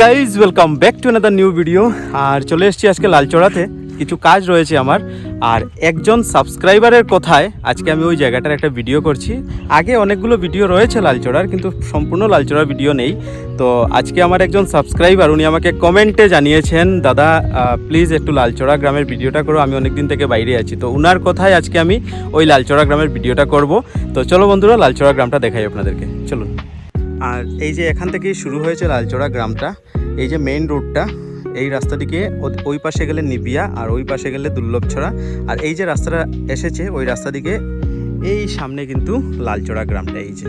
Guys welcome back to another new video আর চলে এসেছি আজকে লালচড়াতে। কিছু কাজ রয়েছে আমার। আর একজন সাবস্ক্রাইবারের কথায় আজকে আমি ওই জায়গাটার একটা ভিডিও করছি। আগে অনেকগুলো ভিডিও রয়েছে লালচড়ার, কিন্তু সম্পূর্ণ লালচড়ার ভিডিও নেই। তো আজকে আমার একজন সাবস্ক্রাইবার, উনি আমাকে কমেন্টে জানিয়েছেন, দাদা প্লিজ একটু লালচড়া গ্রামের ভিডিওটা করো, আমি অনেক দিন থেকে বাইরে আছি। তো উনার কথায় আজকে আমি ওই লালচড়া গ্রামের ভিডিওটা করব। তো চলো বন্ধুরা, লালচড়া গ্রামটা দেখাই আপনাদেরকে। চলুন। আর এই যে এখান থেকেই শুরু হয়েছে লালচড়া গ্রামটা, এই যে মেইন রোডটা এই রাস্তাটিকে ওই পাশে গেলে নিবিয়া আর ওই পাশে গেলে দুর্লভছড়া। আর এই যে রাস্তাটা এসেছে, ওই রাস্তা দিকে এই সামনে কিন্তু লালচড়া গ্রামটা, এই যে।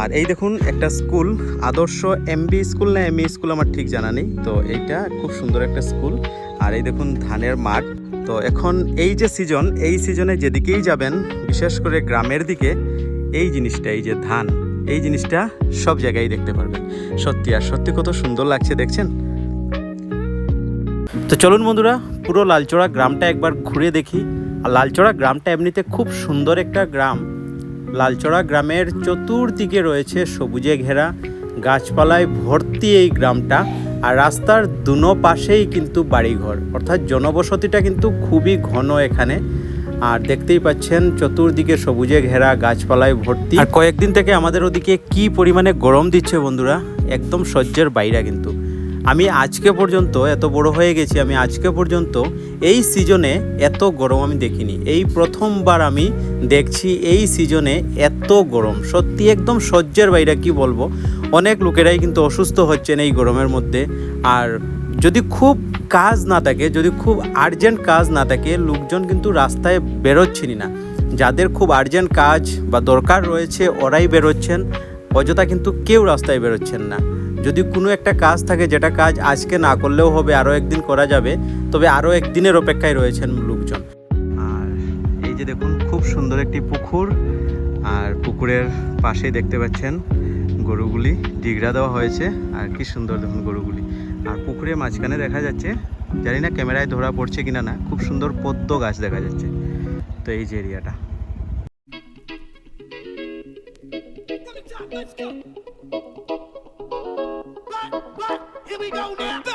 আর এই দেখুন একটা স্কুল আদর্শ এমবি স্কুল না এমই স্কুল আমার ঠিক জানা নেই, তো এইটা খুব সুন্দর একটা স্কুল আর এই দেখুন ধানের মাঠ, তো এখন এই যে সিজন এই সিজনে যেদিকেই যাবেন, বিশেষ করে গ্রামের দিকে, এই জিনিসটা, এই যে ধান। এই জিনিসটা সব জায়গায় দেখতে পারবেন। সত্যি, আর সত্যি কত সুন্দর লাগছে, দেখছেন? তো চলুন বন্ধুরা, পুরো লালচড়া গ্রামটা একবার ঘুরে দেখি। আর লালচড়া গ্রামটা এমনিতে খুব সুন্দর একটা গ্রাম। লালচড়া গ্রামের চতুর্দিকে রয়েছে সবুজে ঘেরা গাছপালায় ভর্তি এই গ্রামটা, আর রাস্তার দুনো পাশেই কিন্তু বাড়িঘর। অর্থাৎ জনবসতিটা কিন্তু খুবই ঘন এখানে। আর দেখতেই পাচ্ছেন চতুর্দিকে সবুজে ঘেরা গাছপালায় ভর্তি। আর কয়েকদিন থেকে আমাদের ওদিকে কি পরিমাণে গরম দিচ্ছে বন্ধুরা, একদম সহ্যের বাইরে কিন্তু। আমি আজকে পর্যন্ত, এত বড় হয়ে গেছি, আমি আজকে পর্যন্ত এই সিজনে এত গরম আমি দেখিনি। এই প্রথমবার আমি দেখছি এই সিজনে এত গরম। সত্যি একদম সহ্যের বাইরে, কি বলব? অনেক লোকেরাই কিন্তু অসুস্থ হচ্ছেন এই গরমের মধ্যে। আর যদি খুব কাজ না থাকে, যদি খুব আর্জেন্ট কাজ না থাকে, লোকজন কিন্তু রাস্তায় বেরোচ্ছেনই না। যাদের খুব আর্জেন্ট কাজ বা দরকার রয়েছে, ওরাই বেরোচ্ছেন। অযথা কিন্তু কেউ রাস্তায় বেরোচ্ছেন না। যদি কোনো একটা কাজ থাকে, যেটা কাজ আজকে না করলেও হবে, আরও একদিন করা যাবে, তবে আরও একদিনের অপেক্ষায় রয়েছেন লোকজন। আর এই যে দেখুন, খুব সুন্দর একটি পুকুর। আর পুকুরের পাশেই দেখতে পাচ্ছেন গরুগুলি। ডিগরা দেওয়া হয়েছে। আর কি সুন্দর দেখুন গরুগুলি। আর পুকুরের মাঝখানে দেখা যাচ্ছে। জানি না ক্যামেরায় ধরা পড়ছে কিনা না, খুব সুন্দর পদ্ম গাছ দেখা যাচ্ছে। তো এই যে এরিয়াটা। Here we go now.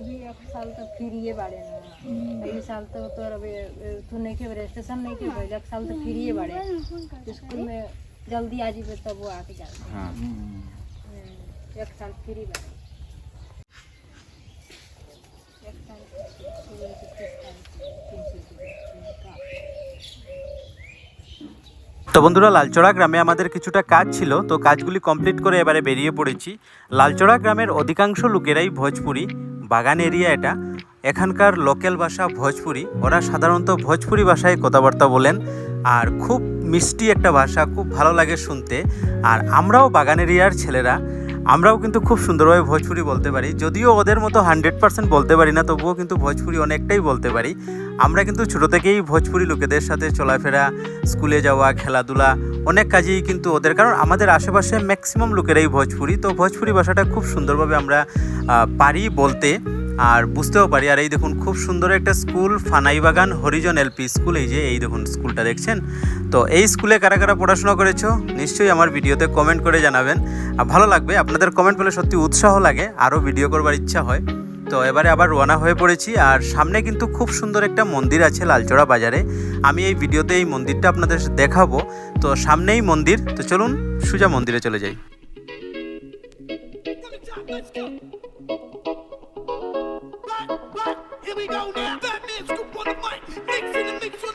अभी एक साल तक फिर ये बाड़े ना एक साल तक तो अभी तू नहीं के बड़े स्टेशन नहीं के बड़े एक साल तक फिर ये बाड़े स्कूल में जल्दी आ जीबे तब वो आके जाते हम्म, एक साल फ्री बाड़े एक साल सुबह से तीस तारीख तीन सौ रुपये का তো বন্ধুরা লালচড়া গ্রামে আমাদের কিছুটা কাজ ছিল তো কাজগুলি কমপ্লিট করে এবারে বেরিয়ে পড়েছি লালচড়া গ্রামের অধিকাংশ লোকেরাই ভোজপুরি বাগান এরিয়া এটা। এখানকার লোকাল ভাষা ভোজপুরি। ওরা সাধারণত ভোজপুরি ভাষায় কথাবার্তা বলেন। আর খুব মিষ্টি একটা ভাষা, খুব ভালো লাগে শুনতে। আর আমরাও বাগান এরিয়ার ছেলেরা। আমরাও কিন্তু খুব সুন্দরভাবে ভোজপুরি বলতে পারি। যদিও ওদের মতো হান্ড্রেড পার্সেন্ট বলতে পারি না, তবুও কিন্তু ভোজপুরি অনেকটাই বলতে পারি। আমরা কিন্তু ছোটো থেকেই ভোজপুরি লোকেদের সাথে চলাফেরা, স্কুলে যাওয়া, খেলাধুলা, অনেক কাজেই কিন্তু ওদের, কারণ আমাদের আশেপাশে ম্যাক্সিমাম লোকেরাই ভোজপুরি। তো ভোজপুরি ভাষাটা খুব সুন্দরভাবে আমরা পারি বলতে। আর বুঝতেও পারি, আর এই দেখুন খুব সুন্দর একটা স্কুল, ফানাইবাগান, হরিজন এলপি স্কুল, এই যে এই দেখুন স্কুলটা দেখছেন? তো এই স্কুলে কারা কারা পড়াশোনা করেছ? নিশ্চয়ই আমার ভিডিওতে কমেন্ট করে জানাবেন। আর ভালো লাগবে, আপনাদের কমেন্ট পেলে সত্যি উৎসাহ লাগে, আরও ভিডিও করবার ইচ্ছা হয়। তো এবারে আবার রওনা হয়ে পড়েছি, আর সামনে কিন্তু খুব সুন্দর একটা মন্দির আছে লালচড়া বাজারে। আমি এই ভিডিওতে এই মন্দিরটা আপনাদের দেখাবো। তো সামনেই মন্দির, তো চলুন সুজা মন্দিরে চলে যাই। Here we go now. Batman scoop on the mic, mixing the mix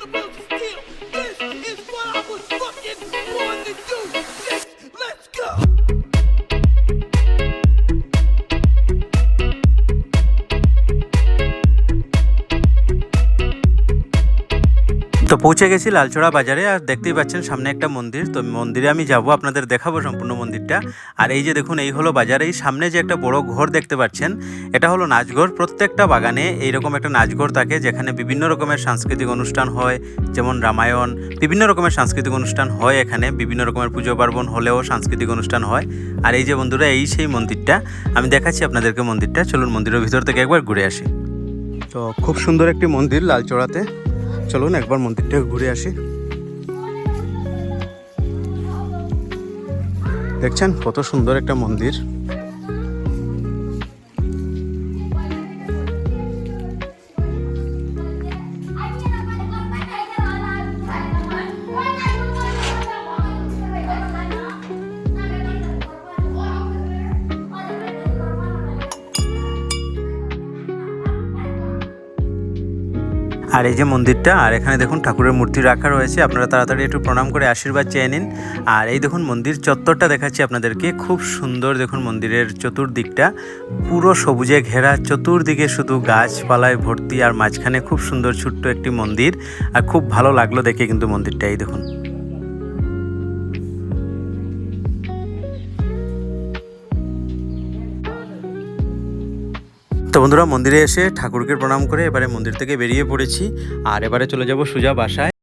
তো পৌঁছে গেছি লালচড়া বাজারে, আর দেখতেই পাচ্ছেন সামনে একটা মন্দির। তো মন্দিরে আমি যাব, আপনাদের দেখাবো সম্পূর্ণ মন্দিরটা। আর এই যে দেখুন, এই হলো বাজার। এই সামনে যে একটা বড় ঘর দেখতে পাচ্ছেন, এটা হলো নাচঘর। প্রত্যেকটা বাগানে এইরকম একটা নাচঘর থাকে, যেখানে বিভিন্ন রকমের সাংস্কৃতিক অনুষ্ঠান হয়, যেমন রামায়ণ, বিভিন্ন রকমের সাংস্কৃতিক অনুষ্ঠান হয় এখানে। বিভিন্ন রকমের পুজো পার্বণ হলেও সাংস্কৃতিক অনুষ্ঠান হয়। আর এই যে বন্ধুরা, এই সেই মন্দিরটা। আমি দেখাচ্ছি আপনাদেরকে মন্দিরটা। চলুন মন্দিরের ভিতর থেকে একবার ঘুরে আসি। তো খুব সুন্দর একটি মন্দির লালচড়াতে চলুন একবার মন্দিরটা ঘুরে আসি। দেখছেন কত সুন্দর একটা মন্দির। আর এই যে মন্দিরটা, আর এখানে দেখুন ঠাকুরের মূর্তি রাখা রয়েছে। আপনারা তাড়াতাড়ি একটু প্রণাম করে আশীর্বাদ চেয়ে নিন। আর এই দেখুন মন্দির চত্বরটা দেখাচ্ছি আপনাদেরকে। খুব সুন্দর দেখুন মন্দিরের চতুর্দিকটা। পুরো সবুজে ঘেরা, চতুর্দিকে শুধু গাছপালায় ভর্তি, আর মাঝখানে খুব সুন্দর ছোট্ট একটি মন্দির। আর খুব ভালো লাগল দেখে কিন্তু মন্দিরটা, এই দেখুন। তো বন্ধুরা মন্দিরে এসে ঠাকুরকে প্রণাম করে এবারে মন্দির থেকে বেরিয়ে পড়েছি। আর এবারে চলে যাব সুজা বাসায়।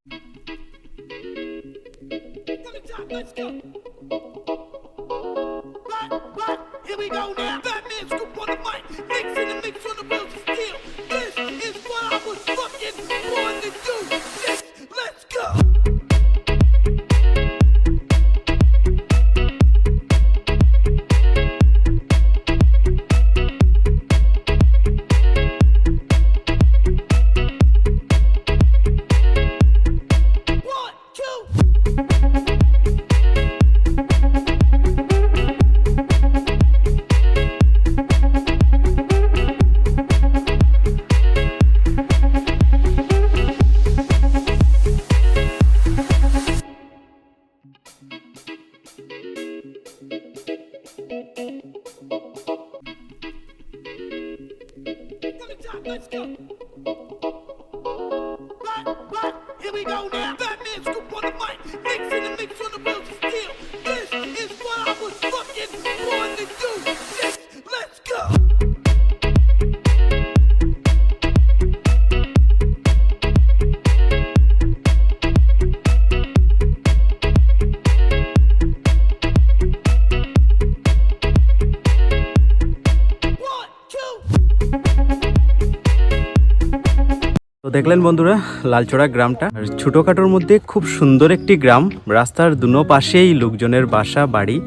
দেখলেন বন্ধুরা লালচড়া গ্রামটা। আর ছোটোখাটোর মধ্যে খুব সুন্দর একটি গ্রাম। রাস্তার দুনো পাশেই লোকজনের বাসা, বাড়ি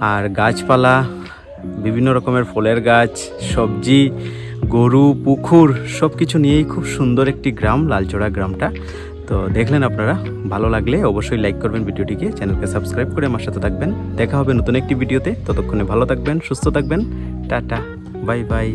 আর গাছপালা, বিভিন্ন রকমের ফলের গাছ, সবজি, গরু, পুকুর সব কিছু নিয়েই খুব সুন্দর একটি গ্রাম লালচড়া গ্রামটা। তো দেখলেন আপনারা, ভালো লাগলে অবশ্যই লাইক করবেন ভিডিওটিকে, চ্যানেলকে সাবস্ক্রাইব করে আমার সাথে থাকবেন। দেখা হবে নতুন একটি ভিডিওতে, ততক্ষণে ভালো থাকবেন, সুস্থ থাকবেন। Tata, bye bye.